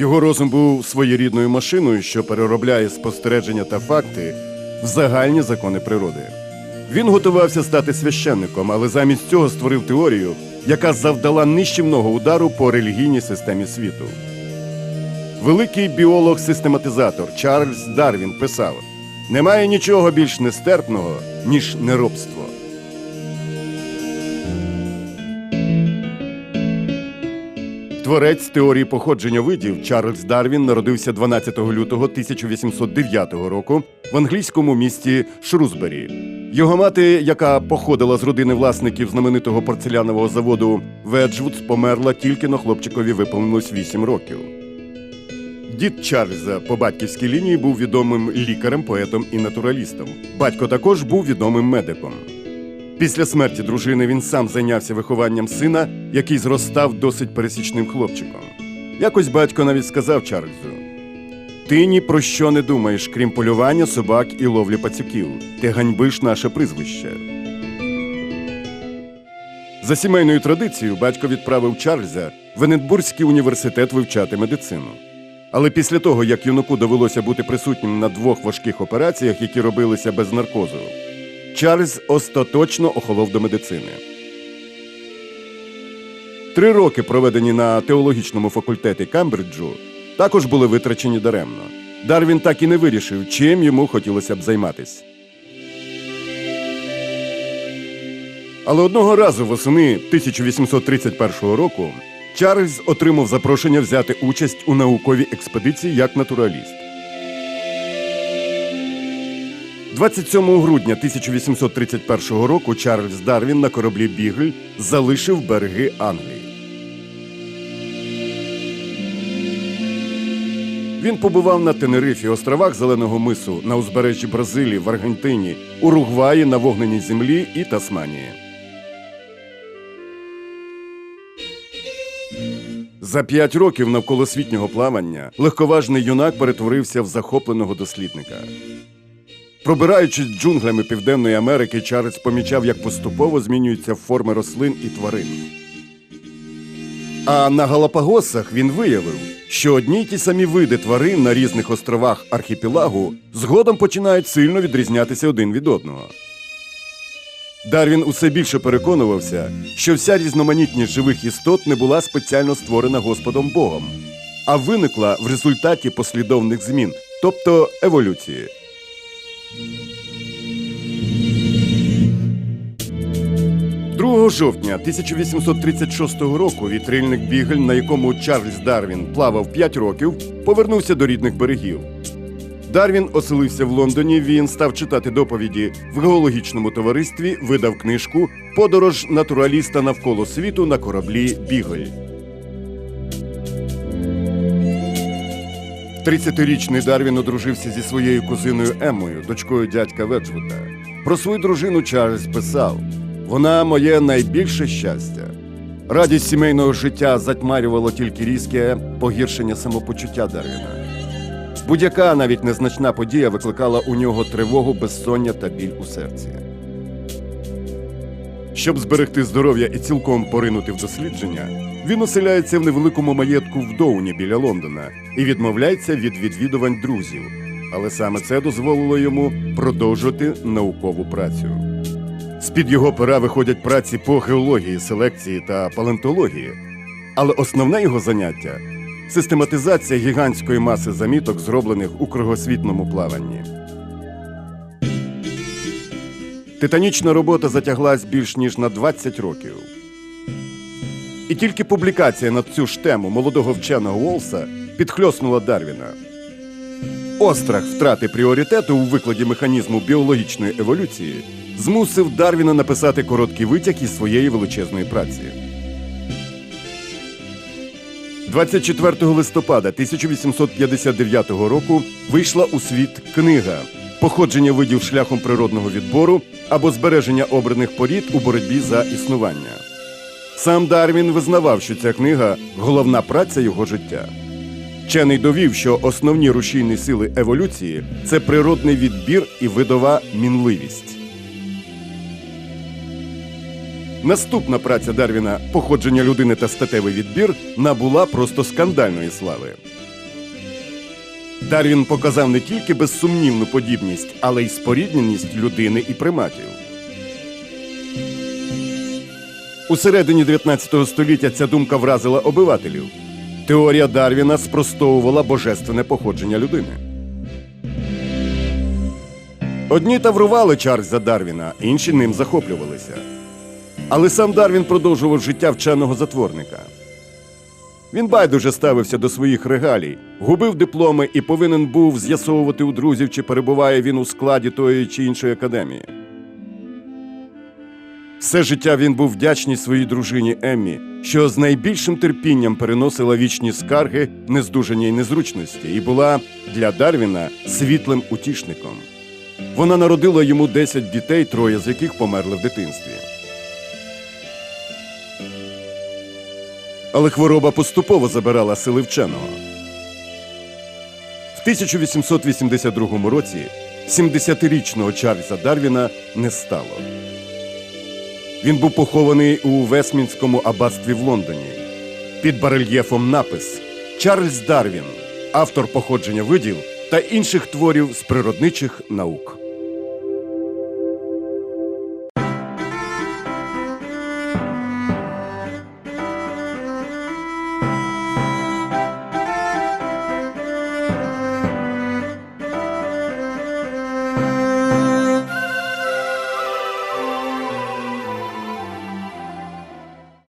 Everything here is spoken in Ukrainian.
Його розум був своєрідною машиною, що переробляє спостереження та факти в загальні закони природи. Він готувався стати священником, але замість цього створив теорію, яка завдала нищівного удару по релігійній системі світу. Великий біолог-систематизатор Чарльз Дарвін писав: немає нічого більш нестерпного, ніж неробство. Творець теорії походження видів Чарльз Дарвін народився 12 лютого 1809 року в англійському місті Шрусбері. Його мати, яка походила з родини власників знаменитого порцелянового заводу Веджвудс, померла тільки на хлопчикові виповнилось 8 років. Дід Чарльза по батьківській лінії був відомим лікарем, поетом і натуралістом. Батько також був відомим медиком. Після смерті дружини він сам зайнявся вихованням сина, який зростав досить пересічним хлопчиком. Якось батько навіть сказав Чарльзу: Ти ні про що не думаєш, крім полювання собак і ловлі пацюків. Ти ганьбиш наше прізвище. За сімейною традицією батько відправив Чарльза в Енетбурзький університет вивчати медицину. Але після того, як юнаку довелося бути присутнім на двох важких операціях, які робилися без наркозу, Чарльз остаточно охолов до медицини. Три роки, проведені на теологічному факультеті Камбриджу, також були витрачені даремно. Дарвін так і не вирішив, чим йому хотілося б займатися. Але одного разу восени 1831 року Чарльз отримав запрошення взяти участь у науковій експедиції як натураліст. 27 грудня 1831 року Чарльз Дарвін на кораблі Бігль залишив береги Англії. Він побував на Тенерифі, островах Зеленого мису, на узбережжі Бразилії, в Аргентині, Уругваї, на вогненій землі і Тасманії. За п'ять років навколосвітнього плавання легковажний юнак перетворився в захопленого дослідника. Пробираючись джунглями Південної Америки, Чарльз помічав, як поступово змінюються форми рослин і тварин. А на Галапагосах він виявив, що одні й ті самі види тварин на різних островах архіпелагу згодом починають сильно відрізнятися один від одного. Дарвін усе більше переконувався, що вся різноманітність живих істот не була спеціально створена Господом Богом, а виникла в результаті послідовних змін, тобто еволюції. Другого жовтня 1836 року вітрильник Бігель, на якому Чарльз Дарвін плавав 5 років, повернувся до рідних берегів. Дарвін оселився в Лондоні. Він став читати доповіді в геологічному товаристві, видав книжку Подорож натураліста навколо світу на кораблі Бігель. 30-річний Дарвін одружився зі своєю кузиною Еммою, дочкою дядька Веджвуда. Про свою дружину Чарльз писав: вона моє найбільше щастя. Радість сімейного життя затьмарювало тільки різке погіршення самопочуття Дарвіна. Будь-яка навіть незначна подія викликала у нього тривогу, безсоння та біль у серці. Щоб зберегти здоров'я і цілком поринути в дослідження, він оселяється в невеликому маєтку в Доуні біля Лондона і відмовляється від відвідувань друзів. Але саме це дозволило йому продовжувати наукову працю. З-під його пера виходять праці по геології, селекції та палеонтології. Але основне його заняття систематизація гігантської маси заміток, зроблених у кругосвітному плаванні. Титанічна робота затяглась більш ніж на 20 років. І тільки публікація на цю ж тему молодого вченого Волса підхльоснула Дарвіна. Острах втрати пріоритету у викладі механізму біологічної еволюції змусив Дарвіна написати короткий витяг із своєї величезної праці. 24 листопада 1859 року вийшла у світ книга Походження видів шляхом природного відбору або збереження обраних порід у боротьбі за існування. Сам Дарвін визнавав, що ця книга головна праця його життя. Вчений довів, що основні рушійні сили еволюції це природний відбір і видова мінливість. Наступна праця Дарвіна Походження людини та статевий відбір набула просто скандальної слави. Дарвін показав не тільки безсумнівну подібність, але й спорідненість людини і приматів. У середині 19 століття ця думка вразила обивателів. Теорія Дарвіна спростовувала божественне походження людини. Одні таврували Чарльза Дарвіна, інші ним захоплювалися. Але сам Дарвін продовжував життя вченого затворника. Він байдуже ставився до своїх регалій, губив дипломи і повинен був з'ясовувати у друзів, чи перебуває він у складі тої чи іншої академії. Все життя він був вдячний своїй дружині Еммі, що з найбільшим терпінням переносила вічні скарги, нездужання й незручності, і була для Дарвіна світлим утішником. Вона народила йому 10 дітей, троє з яких померли в дитинстві. Але хвороба поступово забирала сили вченого. В 1882 році 70-річного Чарльза Дарвіна не стало. Він був похований у Весмінському аббатстві в Лондоні. Під барельєфом напис Чарльз Дарвін, автор походження видів та інших творів з природничих наук.